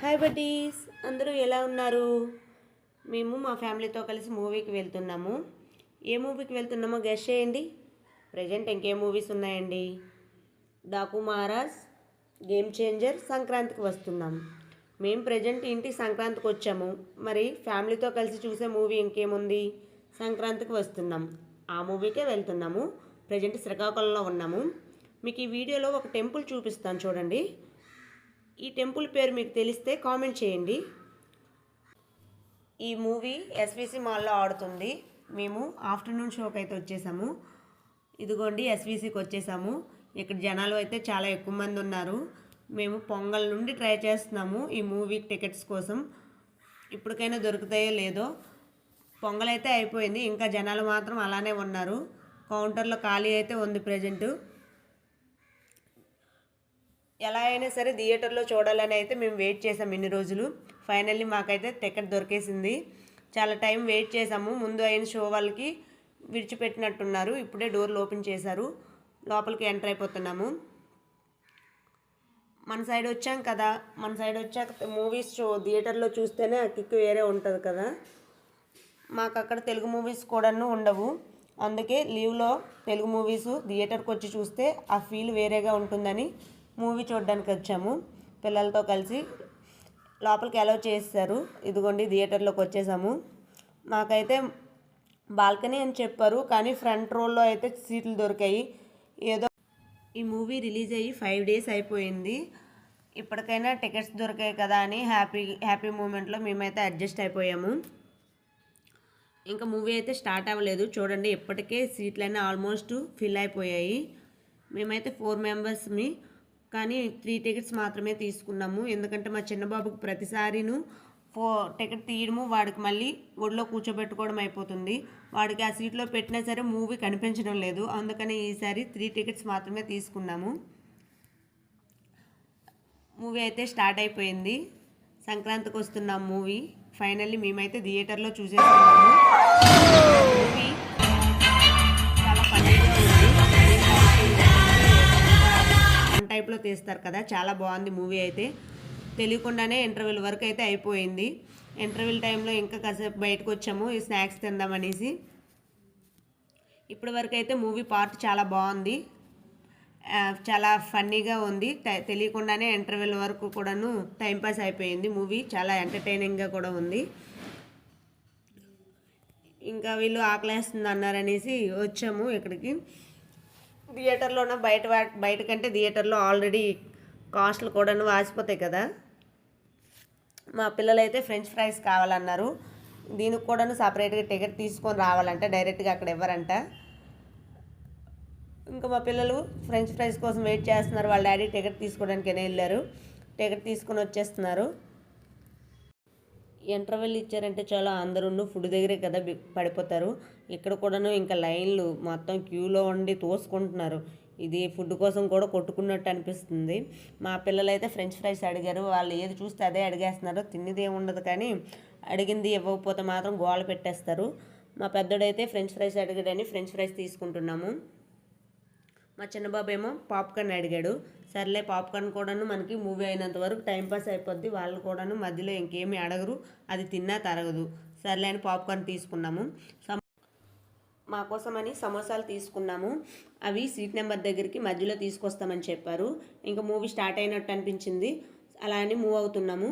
Hi buddies అందరూ ఎలా ఉన్నారు? మేము మా ఫ్యామిలీతో కలిసి మూవీకి వెళ్తున్నాము. ఏ మూవీకి వెళ్తున్నామో గెస్ చేయండి. ప్రజెంట్ ఇంకే మూవీస్ ఉన్నాయండి. డాకు మహారాజ్ గేమ్ చేంజర్ సంక్రాంతికి వస్తున్నాం. మేము ప్రజెంట్ ఇంటి సంక్రాంతికి వచ్చాము. మరి ఫ్యామిలీతో కలిసి చూసే మూవీ ఇంకేముంది? సంక్రాంతికి వస్తున్నాం. ఆ మూవీకే వెళ్తున్నాము. ప్రజెంట్ శ్రీకాకుళంలో ఉన్నాము. మీకు ఈ వీడియోలో ఒక టెంపుల్ చూపిస్తాను చూడండి. ఈ టెంపుల్ పేరు మీకు తెలిస్తే కామెంట్ చేయండి. ఈ మూవీ ఎస్విసి మాల్లో ఆడుతుంది. మేము ఆఫ్టర్నూన్ షోకి అయితే వచ్చేసాము. ఇదిగోండి ఎస్విసికి వచ్చేసాము. ఇక్కడ జనాలు అయితే చాలా ఎక్కువ మంది ఉన్నారు. మేము పొంగల్ నుండి ట్రై చేస్తున్నాము ఈ మూవీ టికెట్స్ కోసం. ఇప్పటికైనా దొరుకుతాయో లేదో. పొంగల్ అయితే అయిపోయింది. ఇంకా జనాలు మాత్రం అలానే ఉన్నారు. కౌంటర్లో ఖాళీ అయితే ఉంది ప్రజెంటు. ఎలా అయినా సరే థియేటర్లో చూడాలని అయితే మేము వెయిట్ చేసాం ఇన్ని రోజులు. ఫైనల్లీ మాకైతే టికెట్ దొరికేసింది. చాలా టైం వెయిట్ చేసాము ముందు అయిన షో వాళ్ళకి విడిచిపెట్టినట్టున్నారు. ఇప్పుడే డోర్లు ఓపెన్ చేశారు. లోపలికి ఎంటర్ అయిపోతున్నాము. మన సైడ్ వచ్చాం కదా. మన సైడ్ వచ్చాక మూవీస్ షో థియేటర్లో చూస్తేనే ఆ కిక్ వేరే ఉంటుంది కదా. మాకు అక్కడ తెలుగు మూవీస్ కూడాను ఉండవు. అందుకే లీవ్లో తెలుగు మూవీస్ థియేటర్కి వచ్చి చూస్తే ఆ ఫీల్ వేరేగా ఉంటుందని మూవీ చూడడానికి వచ్చాము. పిల్లలతో కలిసి లోపలికి అలౌ చేస్తారు ఇదిగోండి థియేటర్లోకి వచ్చేసాము. మాకైతే బాల్కనీ అని చెప్పారు కానీ ఫ్రంట్ రోల్లో అయితే సీట్లు దొరికాయి. ఏదో ఈ మూవీ రిలీజ్ అయ్యి ఫైవ్ డేస్ అయిపోయింది. ఇప్పటికైనా టికెట్స్ దొరికాయి కదా అని హ్యాపీ హ్యాపీ మూమెంట్లో మేమైతే అడ్జస్ట్ అయిపోయాము. ఇంకా మూవీ అయితే స్టార్ట్ అవ్వలేదు. చూడండి ఇప్పటికే సీట్లన్నీ ఆల్మోస్ట్ ఫిల్ అయిపోయాయి. మేమైతే ఫోర్ మెంబర్స్మి కానీ త్రీ టికెట్స్ మాత్రమే తీసుకున్నాము. ఎందుకంటే మా చిన్నబాబుకు ప్రతిసారిను ఫో టికెట్ తీయడము వాడికి మళ్ళీ ఒడిలో కూర్చోబెట్టుకోవడం అయిపోతుంది. వాడికి ఆ సీట్లో పెట్టినా సరే మూవీ కనిపించడం లేదు. అందుకని ఈసారి త్రీ టికెట్స్ మాత్రమే తీసుకున్నాము. మూవీ అయితే స్టార్ట్ అయిపోయింది. సంక్రాంతికి వస్తున్నాం మూవీ. ఫైనల్లీ మేమైతే థియేటర్లో చూసేస్తున్నాము వన్ తీస్తారు కదా చాలా బాగుంది మూవీ అయితే. తెలియకుండానే ఇంటర్వెల్ వరకు అయితే అయిపోయింది. ఇంటర్వెల్ టైంలో ఇంకా కాసేపు బయటకు వచ్చాము ఈ స్నాక్స్ తిందామనేసి ఇప్పటి వరకు అయితే మూవీ పార్ట్ చాలా బాగుంది. చాలా ఫన్నీగా ఉంది. తెలియకుండానే ఇంటర్వెల్ వరకు కూడాను టైంపాస్ అయిపోయింది మూవీ. చాలా ఎంటర్టైనింగ్గా కూడా ఉంది. ఇంకా వీళ్ళు ఆకలేస్తుంది అన్నారనేసి వచ్చాము ఇక్కడికి. థియేటర్లోన బయట బయట కంటే థియేటర్లో ఆల్రెడీ కాస్ట్లు కూడాను వాసిపోతాయి కదా. మా పిల్లలైతే ఫ్రెంచ్ ఫ్రైస్ కావాలన్నారు. దీనికి కూడాను సపరేట్గా టికెట్ తీసుకొని రావాలంట డైరెక్ట్గా అక్కడ ఇవ్వరంట. ఇంకా మా పిల్లలు ఫ్రెంచ్ ఫ్రైస్ కోసం వెయిట్ చేస్తున్నారు. వాళ్ళ డాడీ టికెట్ తీసుకోవడానికైనా వెళ్ళారు. టికెట్ తీసుకొని వచ్చేస్తున్నారు. ఇంటర్వెల్ ఇచ్చారంటే చాలా అందరూ ఫుడ్ దగ్గరే కదా పడిపోతారు. ఇక్కడ కూడాను ఇంకా లైన్లు మొత్తం క్యూలో ఉండి తోసుకుంటున్నారు. ఇది ఫుడ్ కోసం కూడా కొట్టుకున్నట్టు అనిపిస్తుంది. మా పిల్లలైతే ఫ్రెంచ్ ఫ్రైస్ అడిగారు. వాళ్ళు ఏది చూస్తే అదే అడిగేస్తున్నారు. తిన్నది ఏముండదు కానీ అడిగింది ఇవ్వకపోతే మాత్రం గోల పెట్టేస్తారు. మా పెద్దోడైతే ఫ్రెంచ్ ఫ్రైస్ అడిగాడని ఫ్రెంచ్ ఫ్రైస్ తీసుకుంటున్నాము. మా చిన్నబాబు ఏమో పాప్కార్న్ అడిగాడు. సర్లే పాప్కార్న్ కూడాను మనకి మూవీ అయినంత వరకు టైంపాస్ అయిపోద్ది. వాళ్ళు కూడాను మధ్యలో ఇంకేమీ అడగరు. అది తిన్నా తరగదు. సర్లే అని పాప్కార్న్ తీసుకున్నాము. మా కోసమని సమోసాలు తీసుకున్నాము. అవి సీట్ నెంబర్ దగ్గరికి మధ్యలో తీసుకొస్తామని చెప్పారు. ఇంకా మూవీ స్టార్ట్ అయినట్టు అనిపించింది. అలా అని మూవ్ అవుతున్నాము.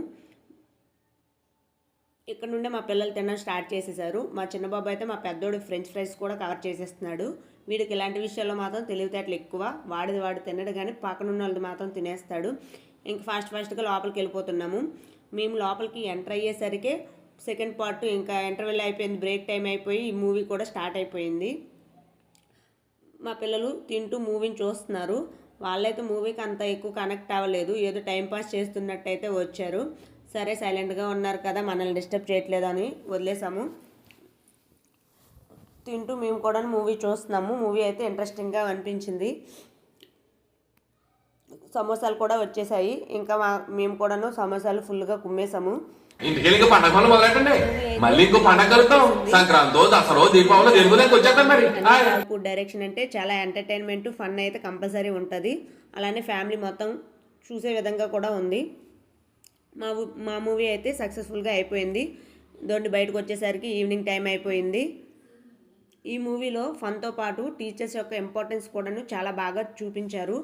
ఇక్కడ నుండే మా పిల్లలు తినడం స్టార్ట్ చేసేసారు. మా చిన్న బాబు అయితే మా పెద్దోడు ఫ్రెంచ్ ఫ్రైస్ కూడా కవర్ చేసేస్తున్నాడు. వీడికి ఇలాంటి విషయాల్లో మాత్రం తెలివితేటలు ఎక్కువ. వాడిది వాడు తినడు కానీ పక్కన ఉన్న వాళ్ళది మాత్రం తినేస్తాడు. ఇంక ఫాస్ట్ ఫాస్ట్గా లోపలికి వెళ్ళిపోతున్నాము. మేము లోపలికి ఎంటర్ అయ్యేసరికి సెకండ్ పార్ట్ ఇంకా ఇంటర్వెల్ అయిపోయింది. బ్రేక్ టైం అయిపోయి ఈ మూవీ కూడా స్టార్ట్ అయిపోయింది. మా పిల్లలు తింటూ మూవీని చూస్తున్నారు. వాళ్ళైతే మూవీకి అంత ఎక్కువ కనెక్ట్ అవ్వలేదు. ఏదో టైం పాస్ చేస్తున్నట్టయితే వచ్చారు. సరే సైలెంట్గా ఉన్నారు కదా మనల్ని డిస్టర్బ్ చేయట్లేదు అని వదిలేసాము. తింటూ మేము కూడా మూవీ చూస్తున్నాము. మూవీ అయితే ఇంట్రెస్టింగ్గా అనిపించింది. సమోసాలు కూడా వచ్చేసాయి. ఇంకా మా మేము కూడాను సమోసాలు ఫుల్గా కుమ్మేసాము. ఇంటికి ఇంకా పండగ పనులు మొదలెట్టండి. మళ్ళీ ఇంకో పండగ కలుగుతాం సంక్రాంతి దసరా దీపావళి తెలుగు నేను వచ్చేస్తాం మరి. హాయ్. ఫుడ్ డైరెక్షన్ అంటే చాలా ఎంటర్టైన్మెంట్ ఫన్ అయితే కంపల్సరీ ఉంటుంది. అలానే ఫ్యామిలీ మొత్తం చూసే విధంగా కూడా ఉంది. మా మా మూవీ అయితే సక్సెస్ఫుల్గా అయిపోయింది. దొండి బయటకు వచ్చేసరికి ఈవినింగ్ టైం అయిపోయింది. ఈ మూవీలో ఫన్తో పాటు టీచర్స్ యొక్క ఇంపార్టెన్స్ కూడాను చాలా బాగా చూపించారు.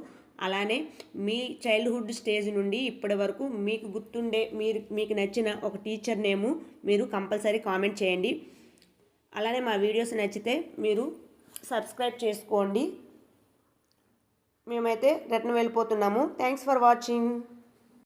అలానే మీ చైల్డ్హుడ్ స్టేజ్ నుండి ఇప్పటి వరకు మీకు గుర్తుండే మీరు మీకు నచ్చిన ఒక టీచర్ నేము మీరు కంపల్సరీ కామెంట్ చేయండి. అలానే మా వీడియోస్ నచ్చితే మీరు సబ్స్క్రైబ్ చేసుకోండి. మేమైతే రిటర్న్ వెళ్ళిపోతున్నాము. Thanks for watching.